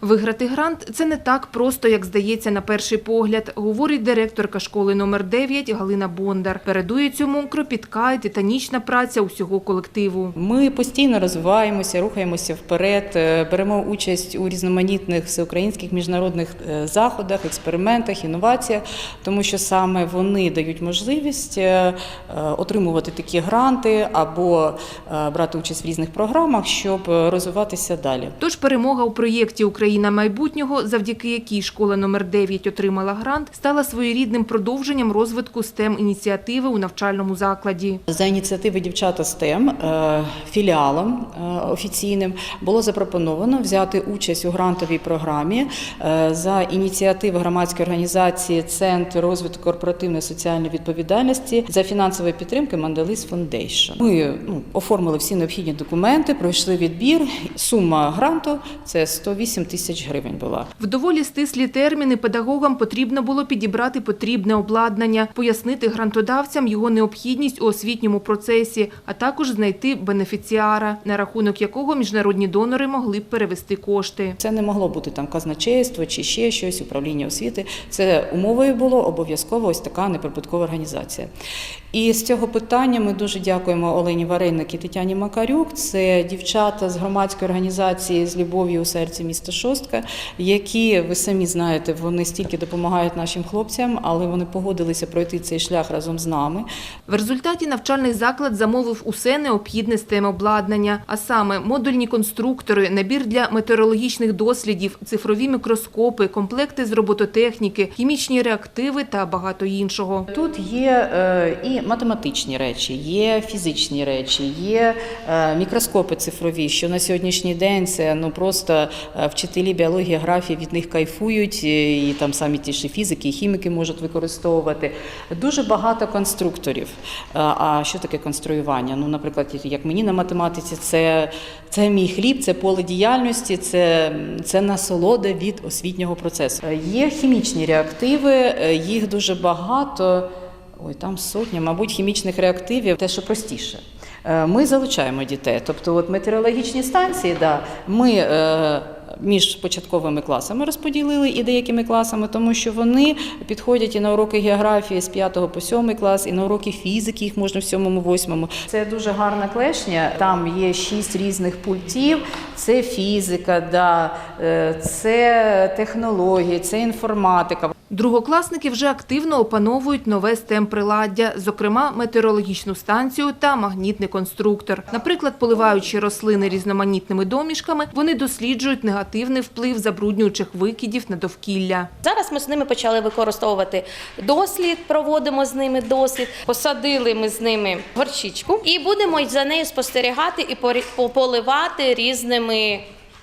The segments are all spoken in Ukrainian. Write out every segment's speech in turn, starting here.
Виграти грант це не так просто, як здається на перший погляд, говорить директорка школи номер 9 Галина Бондар. Передує цьому кропітка і титанічна праця усього колективу. Ми постійно розвиваємося, рухаємося вперед, е, беремо участь у різноманітних всеукраїнських міжнародних е, заходах, експериментах, інноваціях, тому що саме вони дають можливість е, отримувати такі гранти або брати участь в різних програмах, щоб розвиватися далі. Тож перемога у проєкті Україна майбутнього, завдяки якій школа номер 9 отримала грант, стала своєрідним продовженням розвитку stem ініціативи у навчальному закладі. За ініціативи дівчата STEM е, філіалом е, офіційним було запропоновано взяти участь у грантовій програмі е, за ініціативи громадської організації Центр розвитку корпоративної соціальної відповідальності за фінансової підтримки Манделис Foundation. Ми ну, оформили всі необхідні документи, пройшли відбір. Сума гранту це 108 тисяч гривень була. В доволі стислі терміни педагогам потрібно було підібрати потрібне обладнання, пояснити грантодавцям його необхідність у освітньому процесі, а також знайти бенефіціара, на рахунок якого міжнародні донори могли б перевести кошти. Це не могло бути там казначейство чи ще щось, управління освіти. Це умовою було обов'язково ось така неприбуткова організація. І з цього питання ми дуже дякуємо Олені Варенник і Тетяні Макарюк. Це дівчата з громадської організації з любов'ю у серці міста Шостка, які ви самі знаєте, вони стільки допомагають нашим хлопцям, але вони погодилися пройти цей шлях разом з нами. В результаті навчальний заклад замовив усе необхідне з тем обладнання, а саме модульні конструктори, набір для метеорологічних дослідів, цифрові мікроскопи, комплекти з робототехніки, хімічні реактиви та багато іншого. Тут є е, і математичні речі, є фізичні речі, є е, мікроскопи цифрові, що на сьогоднішній день це ну просто е, вчителі біології, географії від них кайфують, е, і там самі ті ж фізики, і хіміки можуть використовувати. Дуже багато конструкторів. Е, А що таке конструювання? Ну, наприклад, як мені на математиці, це, це мій хліб, це поле діяльності, це, це насолода від освітнього процесу. Е, Є хімічні реактиви, їх дуже багато. Ой, там сотня, мабуть, хімічних реактивів, те, що простіше. Ми залучаємо дітей. Тобто, от метеорологічні станції, да, ми між початковими класами розподілили і деякими класами, тому що вони підходять і на уроки географії з 5 по 7 клас, і на уроки фізики їх можна в 7-8. Це дуже гарна клешня. Там є шість різних пультів. Це фізика, да, е, це технології, це інформатика. Другокласники вже активно опановують нове stem приладдя, зокрема метеорологічну станцію та магнітний конструктор. Наприклад, поливаючи рослини різноманітними домішками, вони досліджують негативний вплив забруднюючих викидів на довкілля. Зараз ми з ними почали використовувати дослід, проводимо з ними дослід. Посадили ми з ними горчичку і будемо за нею спостерігати і поливати різними.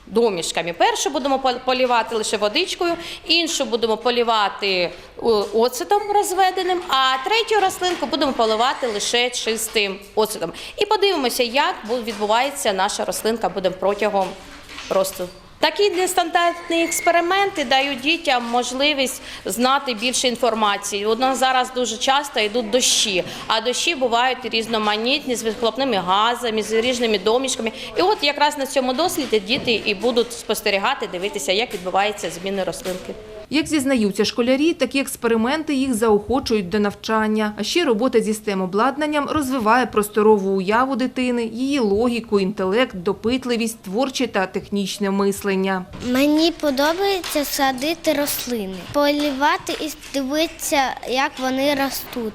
Домішками. Першу будемо полівати лише водичкою, іншу будемо полівати о, оцетом розведеним, а третю рослинку будемо поливати лише чистим оцетом. І подивимося, як бу- відбувається наша рослинка буде протягом росту. Такі нестандартні експерименти дають дітям можливість знати більше інформації. У нас зараз дуже часто йдуть дощі, а дощі бувають різноманітні з вихлопними газами, з різними домішками. І от якраз на цьому досліді діти і будуть спостерігати, дивитися, як відбуваються зміни рослинки. Як зізнаються школярі, такі експерименти їх заохочують до навчання. А ще робота зі stem обладнанням розвиває просторову уяву дитини, її логіку, інтелект, допитливість, творче та технічне мислення. Мені подобається садити рослини, полівати і дивитися, як вони ростуть.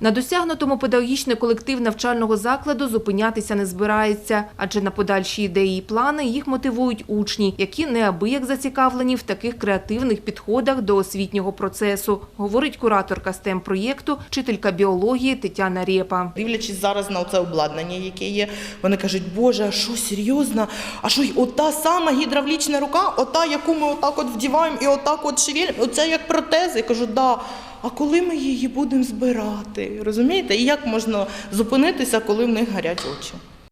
На досягнутому педагогічний колектив навчального закладу зупинятися не збирається, адже на подальші ідеї і плани їх мотивують учні, які неабияк зацікавлені в таких креативних підходах до освітнього процесу, говорить кураторка stem проєкту, вчителька біології Тетяна Рєпа. Дивлячись зараз на це обладнання, яке є, вони кажуть, Боже, а що серйозно? А що ота сама гідравлічна рука, ота, яку ми отак от вдіваємо і отак от шевелимо, оце як протези. Я кажу, да. А коли ми її будемо збирати? Розумієте? І як можна зупинитися, коли в них гарять очі?